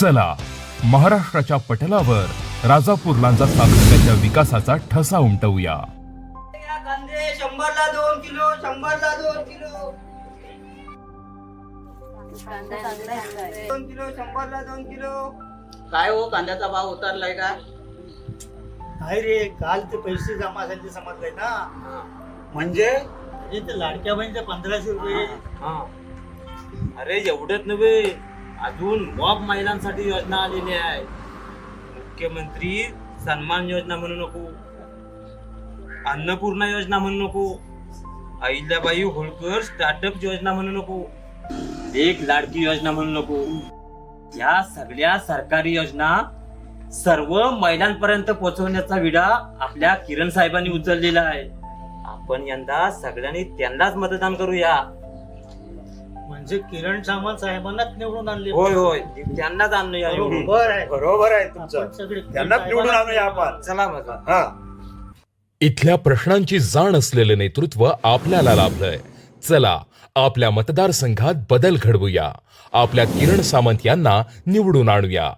चला महाराष्ट्राच्या पटलावर राजापूर लांजा सातत्याच्या विकासाचा ठसा उमटवूया. कांदे शंभरला दोन किलो शंभरला दोन किलो. दोन किलो शंभरला दोन किलो. काय हो कांद्याचा भाव उतरलाय का? नाही रे काल ते पैसे जमा झाले समजले ना. म्हणजे? म्हणजे ते लाडक्या बहिणीचे पंधराशे रुपये. अरे एवढंच नव्हे. अजून मॉब महिलांसाठी योजना आलेली आहे. मुख्यमंत्री सन्मान योजना म्हणू नको अन्नपूर्णा योजना म्हणू नको अहिल्याबाई होळकर स्टार्टअप योजना म्हणू नको एक लाडकी योजना म्हणू नको. या सगळ्या सरकारी योजना सर्व महिलांपर्यंत पोहोचवण्याचा विडा आपल्या किरण साहेबांनी उचललेला आहे. आपण यंदा सगळ्यांनी त्यांनाच मतदान करूया. म्हणजे किरण सामंत साहेबांनाच निवडून आणले. होय होय. त्यांनाच आणूया निवडून. बरोबर आहे. बरोबर आहे आपण तुमचं सगळे त्यांनाच निवडून आणूया आपण. चला मग. हा. इथल्या प्रश्नांची जाण असलेलं नेतृत्व आपल्याला लाभलंय. चला आपल्या मतदारसंघात बदल घडवूया. आपल्या किरण सामंत यांना निवडून आणूया.